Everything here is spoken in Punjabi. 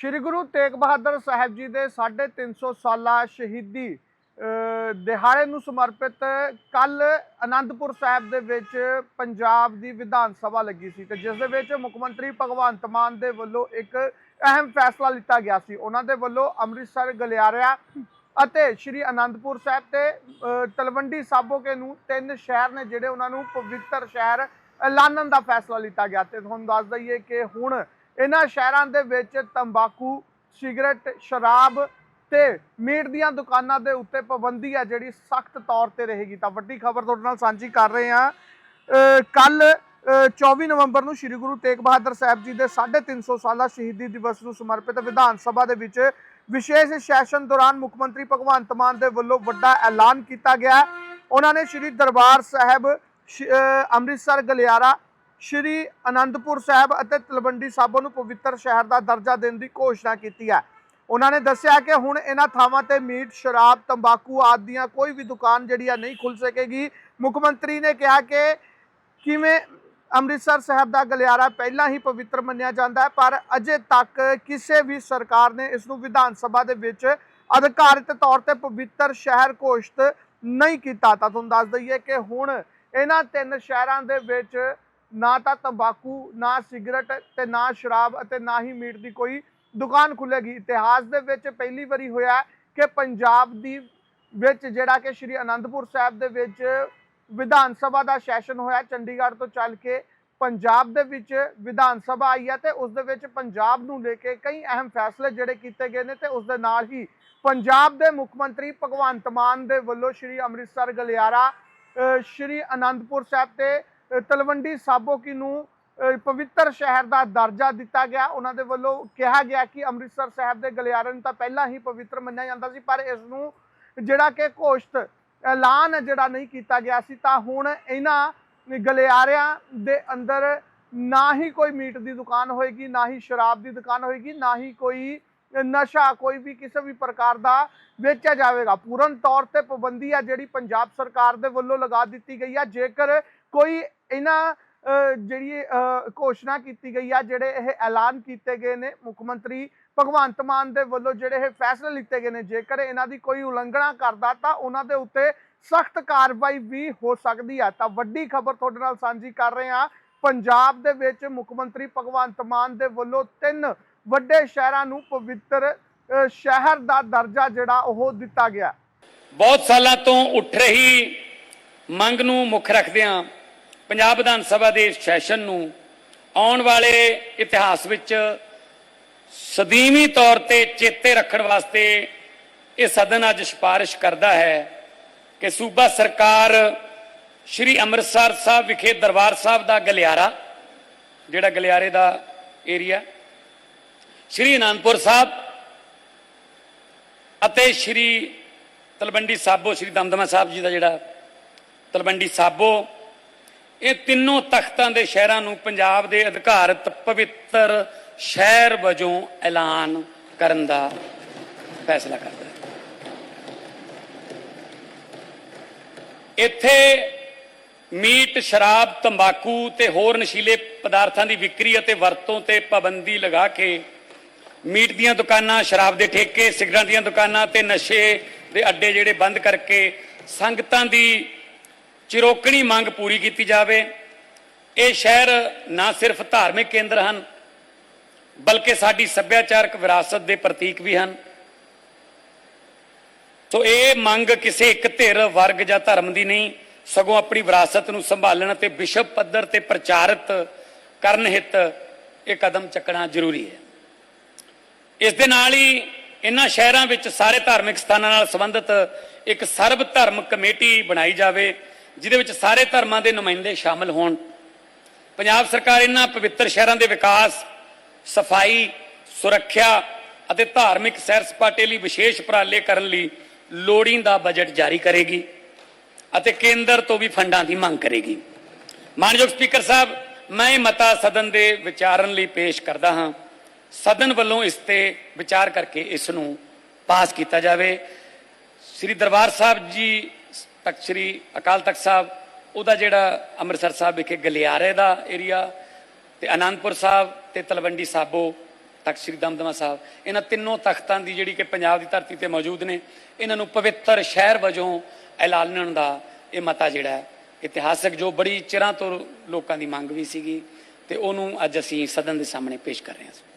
ਸ੍ਰੀ ਗੁਰੂ ਤੇਗ ਬਹਾਦਰ ਸਾਹਿਬ ਜੀ ਦੇ 350 ਸਾਲਾ ਸ਼ਹੀਦੀ ਦਿਹਾੜੇ ਨੂੰ ਸਮਰਪਿਤ ਕੱਲ ਅਨੰਦਪੁਰ ਸਾਹਿਬ ਦੇ ਵਿੱਚ ਪੰਜਾਬ ਦੀ ਵਿਧਾਨ ਸਭਾ ਲੱਗੀ ਸੀ ਤੇ ਜਿਸ ਦੇ ਵਿੱਚ ਮੁੱਖ ਮੰਤਰੀ ਭਗਵੰਤ ਮਾਨ ਦੇ ਵੱਲੋਂ ਇੱਕ ਅਹਿਮ ਫੈਸਲਾ ਲਿੱਤਾ ਗਿਆ ਸੀ। ਉਹਨਾਂ ਦੇ ਵੱਲੋਂ ਅੰਮ੍ਰਿਤਸਰ, ਗਲਿਆਰਿਆ ਅਤੇ ਸ਼੍ਰੀ ਅਨੰਦਪੁਰ ਸਾਹਿਬ ਤੇ ਤਲਵੰਡੀ ਸਾਬੋਕੇ ਨੂੰ ਤਿੰਨ ਸ਼ਹਿਰ ਨੇ ਜਿਹੜੇ ਉਹਨਾਂ ਨੂੰ ਪਵਿੱਤਰ ਸ਼ਹਿਰ ਐਲਾਨਣ ਦਾ ਫੈਸਲਾ ਲਿੱਤਾ ਗਿਆ ਤੇ ਤੁਹਾਨੂੰ ਦੱਸ ਦਈਏ ਕਿ ਹੁਣ ਇਹਨਾਂ ਸ਼ਹਿਰਾਂ ਦੇ ਵਿੱਚ ਤੰਬਾਕੂ, ਸਿਗਰਟ, ਸ਼ਰਾਬ ਤੇ ਮੀਟ ਦੀਆਂ ਦੁਕਾਨਾਂ ਦੇ ਉੱਤੇ ਪਾਬੰਦੀ ਹੈ ਜਿਹੜੀ ਸਖਤ ਤੌਰ ਤੇ ਰਹੇਗੀ। ਤਾਂ ਵੱਡੀ ਖਬਰ ਤੁਹਾਡੇ ਨਾਲ ਸਾਂਝੀ ਕਰ ਰਹੇ ਹਾਂ। ਕੱਲ 24 ਨਵੰਬਰ ਨੂੰ ਸ੍ਰੀ ਗੁਰੂ ਤੇਗ ਬਹਾਦਰ ਸਾਹਿਬ ਜੀ ਦੇ 350 ਸਾਲਾ ਸ਼ਹੀਦੀ ਦਿਵਸ ਨੂੰ ਸਮਰਪਿਤ ਵਿਧਾਨ ਸਭਾ ਦੇ ਵਿੱਚ ਵਿਸ਼ੇਸ਼ ਸੈਸ਼ਨ ਦੌਰਾਨ ਮੁੱਖ ਮੰਤਰੀ ਭਗਵੰਤ ਮਾਨ ਦੇ ਵੱਲੋਂ ਵੱਡਾ ਐਲਾਨ ਕੀਤਾ ਗਿਆ। ਉਹਨਾਂ ਨੇ ਸ੍ਰੀ ਦਰਬਾਰ ਸਾਹਿਬ, ਸ਼- ਅੰਮ੍ਰਿਤਸਰ, ਗਲਿਆਰਾ ਸ਼੍ਰੀ ਅਨੰਦਪੁਰ ਸਾਹਿਬ ਅਤੇ ਤਲਵੰਡੀ ਸਾਬੋ ਨੂੰ ਪਵਿੱਤਰ ਸ਼ਹਿਰ ਦਾ ਦਰਜਾ ਦੇਣ ਦੀ ਘੋਸ਼ਣਾ ਕੀਤੀ ਹੈ। ਉਹਨਾਂ ਨੇ ਦੱਸਿਆ ਕਿ ਹੁਣ ਇਹਨਾਂ ਥਾਵਾਂ ਤੇ ਮੀਟ, ਸ਼ਰਾਬ, ਤੰਬਾਕੂ ਆਦਿ ਦੀਆਂ ਕੋਈ ਵੀ ਦੁਕਾਨ ਜਿਹੜੀ ਆ ਨਹੀਂ ਖੁੱਲ ਸਕੇਗੀ। ਮੁੱਖ ਮੰਤਰੀ ਨੇ ਕਿਹਾ ਕਿ ਕਿਵੇਂ ਅੰਮ੍ਰਿਤਸਰ ਸਾਹਿਬ ਦਾ ਗਲਿਆਰਾ ਪਹਿਲਾਂ ਹੀ ਪਵਿੱਤਰ ਮੰਨਿਆ ਜਾਂਦਾ ਹੈ, ਪਰ ਅਜੇ ਤੱਕ ਕਿਸੇ ਵੀ ਸਰਕਾਰ ਨੇ ਇਸ ਨੂੰ ਵਿਧਾਨ ਸਭਾ ਦੇ ਵਿੱਚ ਅਧਿਕਾਰਿਤ ਤੌਰ ਤੇ ਪਵਿੱਤਰ ਸ਼ਹਿਰ ਘੋਸ਼ਿਤ ਨਹੀਂ ਕੀਤਾ। ਤਾਂ ਤੁਹਾਨੂੰ ਦੱਸ ਦਈਏ ਕਿ ਹੁਣ ਇਹਨਾਂ ਤਿੰਨ ਸ਼ਹਿਰਾਂ ਦੇ ਵਿੱਚ ਨਾ ਤਾਂ ਤੰਬਾਕੂ, ਨਾ ਸਿਗਰਟ ਤੇ ਨਾ ਸ਼ਰਾਬ ਅਤੇ ਨਾ ਹੀ ਮੀਟ ਦੀ ਕੋਈ ਦੁਕਾਨ ਖੁੱਲੇਗੀ ਇਤਿਹਾਸ ਦੇ ਵਿੱਚ ਪਹਿਲੀ ਵਾਰੀ ਹੋਇਆ ਕਿ ਪੰਜਾਬ ਦੀ ਵਿੱਚ ਜਿਹੜਾ ਕਿ ਸ਼੍ਰੀ ਅਨੰਦਪੁਰ ਸਾਹਿਬ ਦੇ ਵਿੱਚ ਵਿਧਾਨ ਸਭਾ ਦਾ ਸੈਸ਼ਨ ਹੋਇਆ ਚੰਡੀਗੜ੍ਹ ਤੋਂ ਚੱਲ ਕੇ ਪੰਜਾਬ ਦੇ ਵਿੱਚ ਵਿਧਾਨ ਸਭਾ ਆਈ ਹੈ ਤੇ ਉਸ ਦੇ ਵਿੱਚ ਪੰਜਾਬ ਨੂੰ ਲੈ ਕੇ ਕਈ ਅਹਿਮ ਫੈਸਲੇ ਜਿਹੜੇ ਕੀਤੇ ਗਏ ਨੇ ਤੇ ਉਸ ਦੇ ਨਾਲ ਹੀ ਪੰਜਾਬ ਦੇ ਮੁੱਖ ਮੰਤਰੀ ਭਗਵੰਤ ਮਾਨ ਦੇ ਵੱਲੋਂ ਸ਼੍ਰੀ ਅੰਮ੍ਰਿਤਸਰ, ਗਲਿਆਰਾ ਸ਼੍ਰੀ ਅਨੰਦਪੁਰ ਸਾਹਿਬ ਤੇ ਤਲਵੰਡੀ ਸਾਬੋਕੀ ਨੂੰ ਪਵਿੱਤਰ ਸ਼ਹਿਰ ਦਾ ਦਰਜਾ ਦਿੱਤਾ ਗਿਆ। ਉਹਨਾਂ ਦੇ ਵੱਲੋਂ ਕਿਹਾ ਗਿਆ ਕਿ ਅੰਮ੍ਰਿਤਸਰ ਸਾਹਿਬ ਦੇ ਗਲਿਆਰੇ ਨੂੰ ਤਾਂ ਪਹਿਲਾਂ ਹੀ ਪਵਿੱਤਰ ਮੰਨਿਆ ਜਾਂਦਾ ਸੀ, ਪਰ ਇਸ ਨੂੰ ਜਿਹੜਾ ਕਿ ਘੋਸ਼ਿਤ, ਐਲਾਨ ਜਿਹੜਾ ਨਹੀਂ ਕੀਤਾ ਗਿਆ ਸੀ, ਤਾਂ ਹੁਣ ਇਹਨਾਂ ਗਲਿਆਰਿਆਂ ਦੇ ਅੰਦਰ ਨਾ ਹੀ ਕੋਈ ਮੀਟ ਦੀ ਦੁਕਾਨ ਹੋਏਗੀ, ਨਾ ਹੀ ਸ਼ਰਾਬ ਦੀ ਦੁਕਾਨ ਹੋਏਗੀ, ਨਾ ਹੀ ਕੋਈ ਨਸ਼ਾ, ਕੋਈ ਵੀ ਕਿਸੇ ਵੀ ਪ੍ਰਕਾਰ ਦਾ ਵੇਚਿਆ ਜਾਵੇਗਾ। ਪੂਰਨ ਤੌਰ ਤੇ ਪਾਬੰਦੀ ਆ ਜਿਹੜੀ ਪੰਜਾਬ ਸਰਕਾਰ ਦੇ ਵੱਲੋਂ ਲਗਾ ਦਿੱਤੀ ਗਈ ਆ। ਜੇਕਰ ਕੋਈ ਇਹਨਾਂ ਜਿਹੜੀ ਘੋਸ਼ਣਾ ਕੀਤੀ ਗਈ ਆ, ਜਿਹੜੇ ਇਹ ਐਲਾਨ ਕੀਤੇ ਗਏ ਨੇ ਮੁੱਖ ਮੰਤਰੀ ਭਗਵੰਤ ਮਾਨ ਦੇ ਵੱਲੋਂ, ਜਿਹੜੇ ਇਹ ਫੈਸਲੇ ਲਿੱਤੇ ਗਏ ਨੇ, ਜੇਕਰ ਇਹਨਾਂ ਦੀ ਕੋਈ ਉਲੰਘਣਾ ਕਰਦਾ ਤਾਂ ਉਹਨਾਂ ਦੇ ਉੱਤੇ ਸਖਤ ਕਾਰਵਾਈ ਵੀ ਹੋ ਸਕਦੀ ਹੈ ਤਾਂ ਵੱਡੀ ਖਬਰ ਤੁਹਾਡੇ ਨਾਲ ਸਾਂਝੀ ਕਰ ਰਹੇ ਹਾਂ, ਪੰਜਾਬ ਦੇ ਵਿੱਚ ਮੁੱਖ ਮੰਤਰੀ ਭਗਵੰਤ ਮਾਨ ਦੇ ਵੱਲੋਂ ਤਿੰਨ ਵੱਡੇ ਸ਼ਹਿਰਾਂ ਨੂੰ ਪਵਿੱਤਰ ਸ਼ਹਿਰ ਦਾ ਦਰਜਾ ਜਿਹੜਾ ਉਹ ਦਿੱਤਾ ਗਿਆ। ਬਹੁਤ ਸਾਲਾਂ ਤੋਂ ਉੱਠ ਰਹੀ ਮੰਗ ਨੂੰ ਮੁੱਖ ਰੱਖਦਿਆਂ ਪੰਜਾਬ ਵਿਧਾਨ ਸਭਾ ਦੇ ਸੈਸ਼ਨ ਨੂੰ ਆਉਣ ਵਾਲੇ ਇਤਿਹਾਸ ਵਿੱਚ ਸਦੀਵੀ ਤੌਰ ਤੇ ਚੇਤੇ ਰੱਖਣ ਵਾਸਤੇ ਇਹ ਸਦਨ ਅੱਜ ਸਿਫਾਰਿਸ਼ ਕਰਦਾ ਹੈ ਕਿ ਸੂਬਾ ਸਰਕਾਰ ਸ਼੍ਰੀ ਅੰਮ੍ਰਿਤਸਰ ਸਾਹਿਬ ਵਿਖੇ ਦਰਬਾਰ ਸਾਹਿਬ ਦਾ ਗਲਿਆਰਾ, ਜਿਹੜਾ ਗਲਿਆਰੇ ਦਾ ਏਰੀਆ ਸ਼੍ਰੀ ਅਨੰਦਪੁਰ ਸਾਹਿਬ ਅਤੇ ਸ਼੍ਰੀ ਤਲਵੰਡੀ ਸਾਬੋ, ਸ਼੍ਰੀ ਦਮਦਮਾ ਸਾਹਿਬ ਜੀ ਦਾ ਜਿਹੜਾ ਤਲਵੰਡੀ ਸਾਬੋ ਇਹ ਤਿੰਨੋਂ ਤਖਤਾਂ ਦੇ ਸ਼ਹਿਰਾਂ ਨੂੰ ਪੰਜਾਬ ਦੇ ਅਧਿਕਾਰਤ ਪਵਿੱਤਰ ਸ਼ਹਿਰ ਵਜੋਂ ਐਲਾਨ ਕਰਨ ਦਾ ਫੈਸਲਾ ਕਰਦਾ ਇੱਥੇ ਮੀਟ, ਸ਼ਰਾਬ, ਤੰਬਾਕੂ ਤੇ ਹੋਰ ਨਸ਼ੀਲੇ ਪਦਾਰਥਾਂ ਦੀ ਵਿਕਰੀ ਅਤੇ ਵਰਤੋਂ ਤੇ ਪਾਬੰਦੀ ਲਗਾ ਕੇ ਮੀਟ ਦੀਆਂ ਦੁਕਾਨਾਂ, ਸ਼ਰਾਬ ਦੇ ਠੇਕੇ, ਸਿਗਰਟਾਂ ਦੀਆਂ ਦੁਕਾਨਾਂ ਤੇ ਨਸ਼ੇ ਦੇ ਅੱਡੇ ਜਿਹੜੇ ਬੰਦ ਕਰਕੇ ਸੰਗਤਾਂ ਦੀ ਚਿਰੋਕਣੀ ਮੰਗ ਪੂਰੀ ਕੀਤੀ ਜਾਵੇ। ਇਹ ਸ਼ਹਿਰ ਨਾ ਸਿਰਫ ਧਾਰਮਿਕ ਕੇਂਦਰ ਹਨ, ਬਲਕਿ ਸਾਡੀ ਸੱਭਿਆਚਾਰਕ ਵਿਰਾਸਤ ਦੇ ਪ੍ਰਤੀਕ ਵੀ ਹਨ। ਸੋ ਇਹ ਮੰਗ ਕਿਸੇ ਇੱਕ ਧਿਰ, ਵਰਗ ਜਾਂ ਧਰਮ ਦੀ ਨਹੀਂ, ਸਗੋਂ ਆਪਣੀ ਵਿਰਾਸਤ ਨੂੰ ਸੰਭਾਲਣ ਅਤੇ ਵਿਸ਼ਵ ਪੱਧਰ ਤੇ ਪ੍ਰਚਾਰਿਤ ਕਰਨ ਹਿੱਤ ਇਹ ਕਦਮ ਚੱਕਣਾ ਜ਼ਰੂਰੀ ਹੈ। ਇਸ ਦੇ ਨਾਲ ਹੀ ਇਹਨਾਂ ਸ਼ਹਿਰਾਂ ਵਿੱਚ ਸਾਰੇ ਧਾਰਮਿਕ ਸਥਾਨਾਂ ਨਾਲ ਸੰਬੰਧਿਤ ਇੱਕ ਸਰਬ ਧਰਮ ਕਮੇਟੀ ਬਣਾਈ ਜਾਵੇ। ਜਿਹਦੇ ਵਿੱਚ ਸਾਰੇ ਧਰਮਾਂ ਦੇ ਨੁਮਾਇੰਦੇ ਸ਼ਾਮਲ ਹੋਣ। ਪੰਜਾਬ ਸਰਕਾਰ ਇਹਨਾਂ ਪਵਿੱਤਰ ਸ਼ਹਿਰਾਂ ਦੇ ਵਿਕਾਸ, ਸਫ਼ਾਈ, ਸੁਰੱਖਿਆ ਅਤੇ ਧਾਰਮਿਕ ਸੈਰ ਸਪਾਟੇ ਲਈ ਵਿਸ਼ੇਸ਼ ਉਪਰਾਲੇ ਕਰਨ ਲਈ ਲੋੜੀਂਦਾ ਬਜਟ ਜਾਰੀ ਕਰੇਗੀ ਅਤੇ ਕੇਂਦਰ ਤੋਂ ਵੀ ਫੰਡਾਂ ਦੀ ਮੰਗ ਕਰੇਗੀ। ਮਾਨਯੋਗ ਸਪੀਕਰ ਸਾਹਿਬ, ਮੈਂ ਮਤਾ ਸਦਨ ਦੇ ਵਿਚਾਰਨ ਲਈ ਪੇਸ਼ ਕਰਦਾ ਹਾਂ। ਸਦਨ ਵੱਲੋਂ ਇਸ ਤੇ ਵਿਚਾਰ ਕਰਕੇ ਇਸ ਨੂੰ ਪਾਸ ਕੀਤਾ ਜਾਵੇ। ਸ੍ਰੀ ਦਰਬਾਰ ਸਾਹਿਬ ਜੀ ਤਖਤ ਸ੍ਰੀ ਅਕਾਲ ਤਖਤ ਸਾਹਿਬ, ਉਹਦਾ ਜਿਹੜਾ ਅੰਮ੍ਰਿਤਸਰ ਸਾਹਿਬ ਵਿਖੇ ਗਲਿਆਰੇ ਦਾ ਏਰੀਆ ਤੇ ਆਨੰਦਪੁਰ ਸਾਹਿਬ ਤੇ ਤਲਵੰਡੀ ਸਾਬੋ, ਤਖਤ ਸ੍ਰੀ ਦਮਦਮਾ ਸਾਹਿਬ। ਇਹਨਾਂ ਤਿੰਨੋਂ ਤਖਤਾਂ ਦੀ ਜਿਹੜੀ ਕਿ ਪੰਜਾਬ ਦੀ ਧਰਤੀ ਤੇ ਮੌਜੂਦ ਨੇ, ਇਹਨਾਂ ਨੂੰ ਪਵਿੱਤਰ ਸ਼ਹਿਰ ਵਜੋਂ ਐਲਾਨਣ ਦਾ ਇਹ ਮਤਾ ਜਿਹੜਾ ਹੈ, ਇਤਿਹਾਸਕ ਜੋ ਬੜੀ ਚਿਰਾਂ ਤੋਂ ਲੋਕਾਂ ਦੀ ਮੰਗ ਵੀ ਸੀਗੀ ਤੇ ਉਹਨੂੰ ਅੱਜ ਅਸੀਂ ਸਦਨ ਦੇ ਸਾਹਮਣੇ ਪੇਸ਼ ਕਰ ਰਹੇ ਹਾਂ।